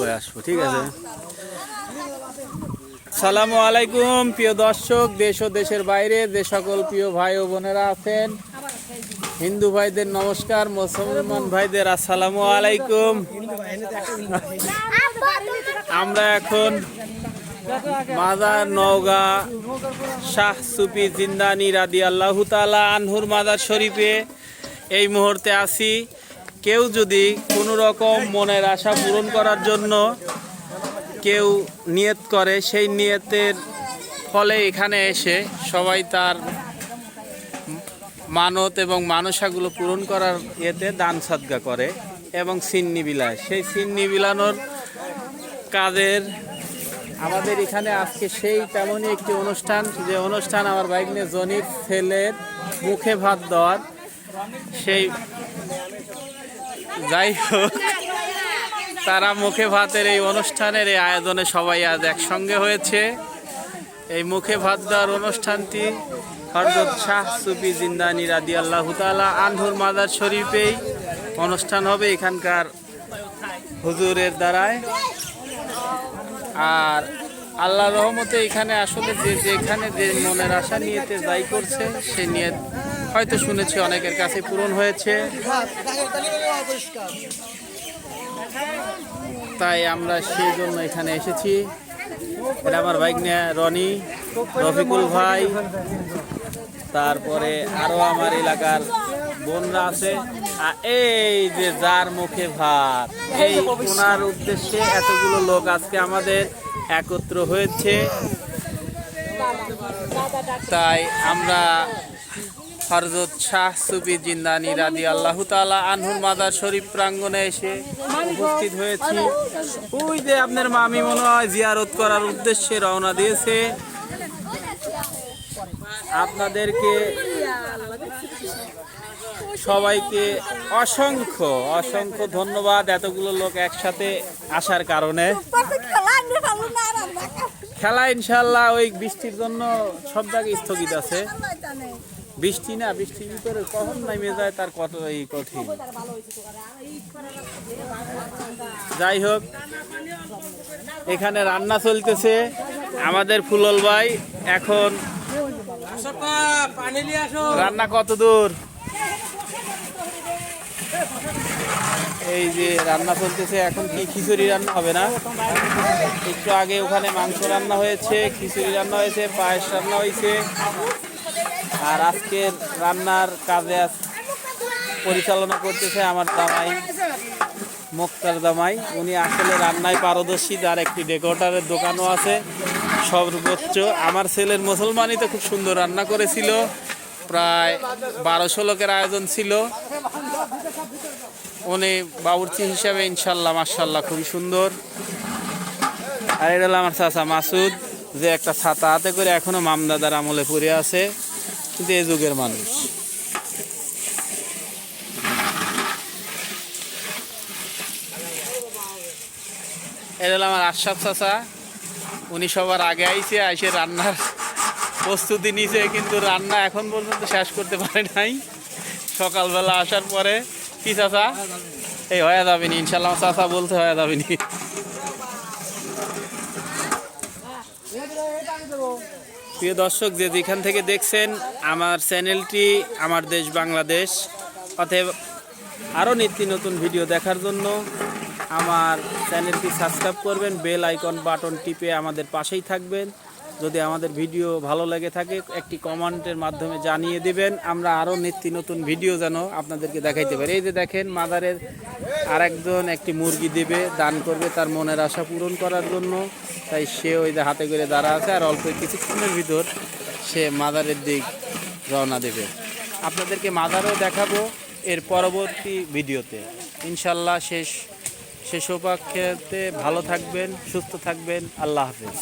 করে আসব, ঠিক আছে? সালামু আলাইকুম, প্রিয় দর্শক, দেশ ও দেশের বাইরে যে সকল প্রিয় ভাই ও বোনেরা আছেন, হিন্দু ভাইদের নমস্কার, মুসলমান ভাইদের আসসালামু আলাইকুম। আমরা এখন মাদার নওগাঁ শাহ সুফি জিন্দানি রাদি আল্লাহ তালা আনহুর মাদার শরীফে এই মুহূর্তে আসি কেউ যদি কোনো রকম মনের আশা পূরণ করার জন্য কেউ নিয়ত করে, সেই নিয়তের ফলে এখানে এসে সবাই তার মানত এবং মানসাগুলো পূরণ করার ইয়েতে দান সদ্গা করে এবং সিন্নি বিলায়। সেই সিন্নি বিলানোর কাজের আমাদের এখানে আজকে সেই তেমনই একটি অনুষ্ঠান, যে অনুষ্ঠান আমার বাইক নিয়ে জনির ছেলের মুখে ভাত দেওয়ার। সেই যাই হোক, তারা মুখে ভাতের এই অনুষ্ঠানের এই আয়োজনে সবাই আজ একসঙ্গে হয়েছে। এই মুখে ভাত দেওয়ার অনুষ্ঠানটি হরদত শাহ সুফি জিন্দানি রাদি আল্লাহ তালা আনহুর মাদার শরীফেই অনুষ্ঠান হবে এখানকার হুজুরের দ্বারায়। আর আল্লাহ রহমতে এখানে আসলে যে যেখানে যে মনের আশা নিয়েতে যাই করছে, সে নিয়ে হয়তো শুনেছি, অনেকের কাছে পূরণ হয়েছে। তাই আমরা সেই জন্য এখানে এসেছি। এটা আমার বাইক নিয়ে, রনি, রফিকুল ভাই, তারপরে আরও আমার এলাকার বোনরা আছে। এই যে যার মুখে ভাত, এই ওনার উদ্দেশ্যে এতগুলো লোক আজকে আমাদের একত্র হয়েছে। তাই আমরা হরজত শাহ সুফি জিন্দানি রাদি আল্লাহ তালা আনহুর মাদার শরীফ প্রাঙ্গণে এসে উপস্থিত হয়েছি। ওই যে আপনার মামি মনে হয় জিয়ারত করার উদ্দেশ্যে রওনা দিয়েছে। আপনাদেরকে সবাইকে অসংখ্য অসংখ্য ধন্যবাদ এতগুলো লোক একসাথে আসার কারণে। খেলা ইনশাল্লাহ ওই বৃষ্টির জন্য সব জায়গায় স্থগিত আছে। বৃষ্টি না বৃষ্টির ভিতরে কখন নামে যায় তার কত এই কঠিন। যাই হোক এখানে রান্না চলতেছে আমাদের ফুলল ভাই। এখন রান্না কত দূর? এই যে রান্না চলতেছে এখন কি খিচুড়ি রান্না হবে না? একটু আগে ওখানে মাংস রান্না হয়েছে খিচুড়ি রান্না হয়েছে পায়েস রান্না হয়েছে। আর আজকের রান্নার কাজে পরিচালনা করতেছে আমার জামাই, মুক্তার জামাই। উনি আসলে রান্নায় পারদর্শী, তার একটি ডেকোরেটারের দোকানও আছে সর্বোচ্চ আমার ছেলের মুসলমানই তো খুব সুন্দর রান্না করেছিল, প্রায় বারোশো লোকের আয়োজন ছিল। উনি বাবুর্চি হিসাবে ইনশাল্লাহ মার্শাল্লাহ খুবই সুন্দর। আর এটা হলো আমার চাচা মাসুদ, যে একটা ছাতা হাতে করে এখনও মামদাদার আমলে পড়ে আছে। কিন্তু এই যুগের মানুষ। এটা হলো আমার আশরাফ চাচা। উনি সবার আগে আইছে, আইসে রান্নার প্রস্তুতি নিছে, কিন্তু রান্না এখন পর্যন্ত শেষ করতে পারে নাই। সকালবেলা আসার পরে, কি চাচা? এই হয়ে যাবে নি ইনশাল্লাহ চাচা বলতে হয়ে যাবে নি প্রিয় দর্শক, যে যেখান থেকে দেখছেন, আমার চ্যানেলটি আমার দেশ বাংলাদেশ। অতএব আরও নিত্য নতুন ভিডিও দেখার জন্য আমার চ্যানেলটি সাবস্ক্রাইব করবেন, বেল আইকন বাটন টিপে আমাদের পাশেই থাকবেন। যদি আমাদের ভিডিও ভালো লেগে থাকে, একটি কমেন্টের মাধ্যমে জানিয়ে দিবেন। আমরা আরও নিত্য নতুন ভিডিও যেন আপনাদেরকে দেখাইতে পারি। এই যে দেখেন, মাদারের আরেকজন একটি মুরগি দেবে, দান করবে তার মনের আশা পূরণ করার জন্য। তাই সে ওই যে হাতে করে দাঁড়া আছে, আর অল্প কিছুক্ষণের ভিতর সে মাদারের দিক রওনা দেবে। আপনাদেরকে মাদারও দেখাবো এর পরবর্তী ভিডিওতে। ইনশাল্লাহ শেষ শেষ উপাক্ষেতে ভালো থাকবেন, সুস্থ থাকবেন। আল্লাহ হাফেজ।